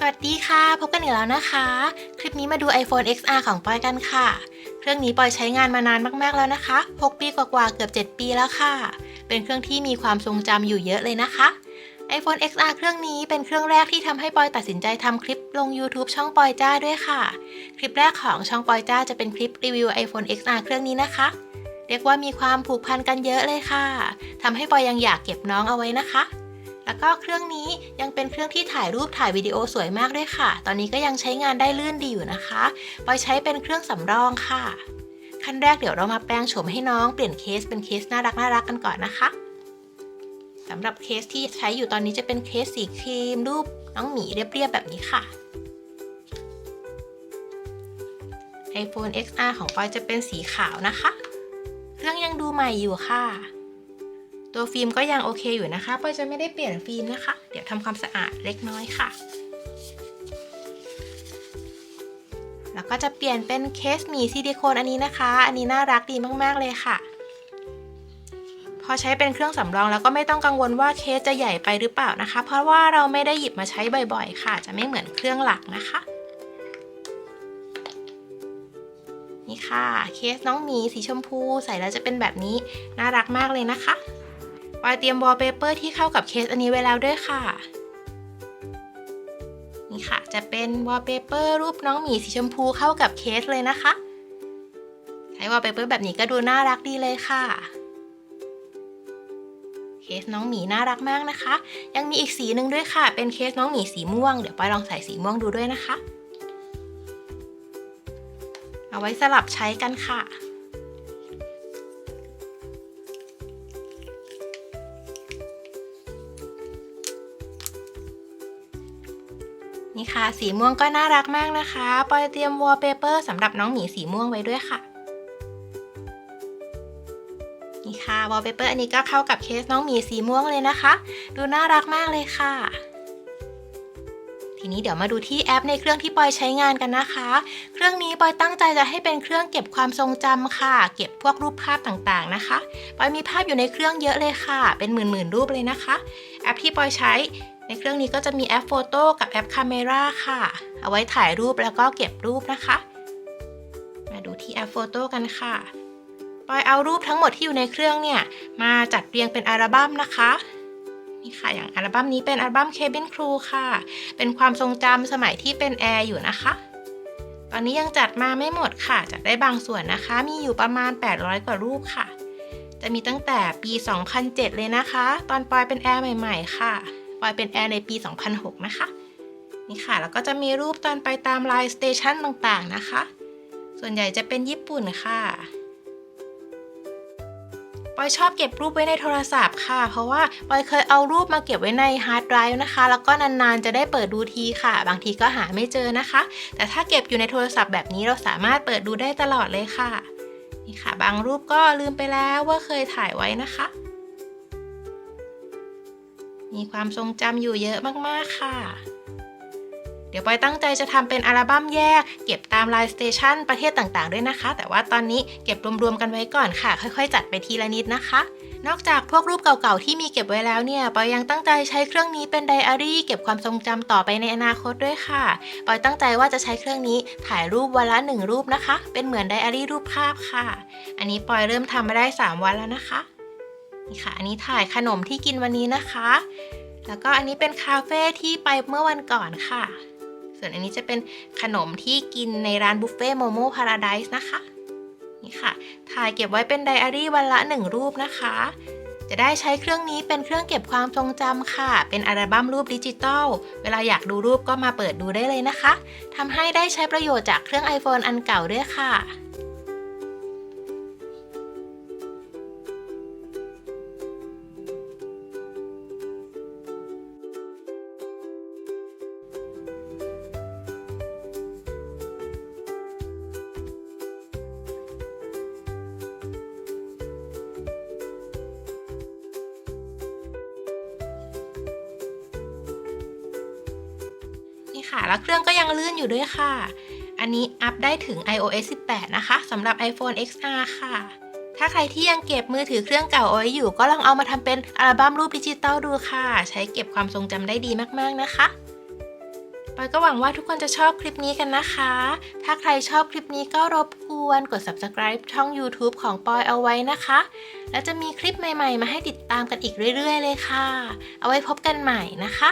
สวัสดีค่ะ พบกันอีกแล้วนะคะ คลิปนี้มาดู iPhone XR ของปอยกันค่ะ เครื่องนี้ปอยใช้งานมานานมากๆแล้วนะคะ 6 ปีกว่าๆเกือบ 7 ปีแล้วค่ะ เป็นเครื่องที่มีความทรงจำอยู่เยอะเลยนะคะ iPhone XR เครื่องนี้เป็นเครื่องแรกที่ทำให้ปอยตัดสินใจทำคลิปลง YouTube ช่องปอยจ้าด้วยค่ะ คลิปแรกของช่องปอยจ้าจะเป็นคลิปรีวิว iPhone XR เครื่องนี้นะคะ เรียกว่ามีความผูกพันกันเยอะเลยค่ะทำให้ปอยยังอยากเก็บน้องเอาไว้นะคะ แล้วก็เครื่องนี้ยังเป็นเครื่องที่ถ่ายรูปถ่ายวิดีโอสวยมากด้วยค่ะ ตอนนี้ก็ยังใช้งานได้ลื่นดีอยู่นะคะปอยใช้เป็นเครื่องสำรองค่ะ ขั้นแรกเดี๋ยวเรามาแปลงโฉมให้น้องเปลี่ยนเคสเป็นเคสน่ารักน่ารักกันก่อนนะคะสำหรับเคสที่ใช้อยู่ตอนนี้จะเป็นเคสสีครีมรูปน้องหมีเรียบๆแบบนี้ค่ะ iPhone XR ของปอยจะเป็นสีขาวนะคะ เครื่องยังดูใหม่อยู่ค่ะ ตัวฟิล์มก็ยังโอเคอยู่นะคะปอยจะไม่ได้เปลี่ยนฟิล์มนะคะ เดี๋ยวทำความสะอาดเล็กน้อยค่ะ แล้วก็จะเปลี่ยนเป็นเคสหมีซิลิโคนอันนี้นะคะ อันนี้น่ารักดีมาก ๆ เลยค่ะ พอใช้เป็นเครื่องสำรองแล้วก็ไม่ต้องกังวลว่าเคสจะใหญ่ไปหรือเปล่านะคะ เพราะว่าเราไม่ได้หยิบมาใช้บ่อย ๆ ค่ะ จะไม่เหมือนเครื่องหลักนะคะนี่ค่ะ เคสน้องหมีสีชมพูใส่แล้วจะเป็นแบบนี้น่ารักมากเลยนะคะ ปอยเตรียมวอลเปเปอร์ที่เข้ากับเคสอันนี้ไว้แล้วด้วยค่ะ นี่ค่ะ จะเป็นวอลเปเปอร์รูปน้องหมีสีชมพูเข้ากับเคสเลยนะคะ ใช้วอลเปเปอร์แบบนี้ก็ดูน่ารักดีเลยค่ะ เคสน้องหมีน่ารักมากนะคะ ยังมีอีกสีหนึ่งด้วยค่ะ เป็นเคสน้องหมีสีม่วง เดี๋ยวปอยลองใส่สีม่วงดูด้วยนะคะ เอาไว้สลับใช้กันค่ะ นี่ค่ะ สีม่วงก็น่ารักมากนะคะ ปอยเตรียมวอลเปเปอร์สำหรับน้องหมีสีม่วงไว้ด้วยค่ะ นี่ค่ะวอลเปเปอร์อันนี้ก็เข้ากับเคสน้องหมีสีม่วงเลยนะคะ ดูน่ารักมากเลยค่ะทีนี้เดี๋ยวมาดูที่แอปในเครื่องที่ปอยใช้งานกันนะคะ เครื่องนี้ปอยตั้งใจจะให้เป็นเครื่องเก็บความทรงจำค่ะ เก็บพวกรูปภาพต่างๆนะคะ ปอยมีภาพอยู่ในเครื่องเยอะเลยค่ะ เป็นหมื่นๆรูปเลยนะคะ แอปที่ปอยใช้ ในเครื่องนี้ก็จะมีแอปโฟโต้กับแอปคาเมราค่ะ เอาไว้ถ่ายรูปแล้วก็เก็บรูปนะคะ มาดูที่แอปโฟโต้กันค่ะปอยเอารูปทั้งหมดที่อยู่ในเครื่องเนี่ย มาจัดเรียงเป็นอัลบั้มนะคะนี่ค่ะอย่างอัลบั้มนี้เป็นอัลบั้ม Cabin Crew ค่ะ เป็นความทรงจำสมัยที่เป็นแอร์อยู่นะคะ ตอนนี้ยังจัดมาไม่หมดค่ะ จัดได้บางส่วนนะคะ มีอยู่ประมาณ 800 กว่ารูปค่ะ จะมีตั้งแต่ปี 2007 เลยนะคะ ตอนปอยเป็นแอร์ใหม่ ๆ ค่ะ ปอยเป็นแอร์ในปี 2006 นะคะ นี่ค่ะ แล้วก็จะมีรูปตอนไปตามไลน์สเตชันต่างๆนะคะ ส่วนใหญ่จะเป็นญี่ปุ่นค่ะปอยชอบเก็บรูปไว้ในโทรศัพท์ค่ะ เพราะว่าปอยเคยเอารูปมาเก็บไว้ในฮาร์ดไดรฟ์นะคะ แล้วก็นานๆจะได้เปิดดูทีค่ะ บางทีก็หาไม่เจอนะคะ แต่ถ้าเก็บอยู่ในโทรศัพท์แบบนี้เราสามารถเปิดดูได้ตลอดเลยค่ะ นี่ค่ะ บางรูปก็ลืมไปแล้วว่าเคยถ่ายไว้นะคะ มีความทรงจำอยู่เยอะมากๆค่ะ เดี๋ยวปอยตั้งใจจะทำเป็นอัลบั้มแยก เก็บตามไลน์สเตชันประเทศต่างๆด้วยนะคะ แต่ว่าตอนนี้เก็บรวมๆกันไว้ก่อนค่ะ ค่อยๆ จัดไปทีละนิดนะคะ นอกจากพวกรูปเก่าๆที่มีเก็บไว้แล้วเนี่ยปอยยังตั้งใจใช้เครื่องนี้เป็นไดอารี่เก็บความทรงจำต่อไปในอนาคตด้วยค่ะปอยตั้งใจว่าจะใช้เครื่องนี้ถ่ายรูปวันละหนึ่งรูปนะคะ เป็นเหมือนไดอารี่รูปภาพค่ะ อันนี้ปอยเริ่มทำมาได้ 3 วันแล้วนะคะ นี่ค่ะ อันนี้ถ่ายขนมที่กินวันนี้นะคะ แล้วก็อันนี้เป็นคาเฟ่ที่ไปเมื่อวันก่อนค่ะ ส่วนอันนี้จะเป็นขนมที่กินในร้านบุฟเฟ่โมโม่พาราไดส์นะคะ นี่ค่ะ ถ่ายเก็บไว้เป็นไดอารี่วันละหนึ่งรูปนะคะ จะได้ใช้เครื่องนี้เป็นเครื่องเก็บความทรงจำค่ะ เป็นอัลบั้มรูปดิจิตอล เวลาอยากดูรูปก็มาเปิดดูได้เลยนะคะทำให้ได้ใช้ประโยชน์จากเครื่อง iPhone อันเก่าด้วยค่ะ ค่ะ แล้วเครื่องก็ยังลื่นอยู่ด้วยค่ะ อันนี้อัพได้ถึง iOS 18 นะคะสำหรับ iPhone XR ค่ะ ถ้าใครที่ยังเก็บมือถือเครื่องเก่าเอาไว้อยู่ ก็ลองเอามาทำเป็นอัลบั้มรูปดิจิตอลดูค่ะ ใช้เก็บความทรงจำได้ดีมากๆนะคะปอยก็หวังว่าทุกคนจะชอบคลิปนี้กันนะคะ ถ้าใครชอบคลิปนี้ก็รบกวนกด subscribe ช่อง YouTube ของปอยเอาไว้นะคะ แล้วจะมีคลิปใหม่ๆ มาให้ติดตามกันอีกเรื่อยๆ เลยค่ะ เอาไว้พบกันใหม่นะคะ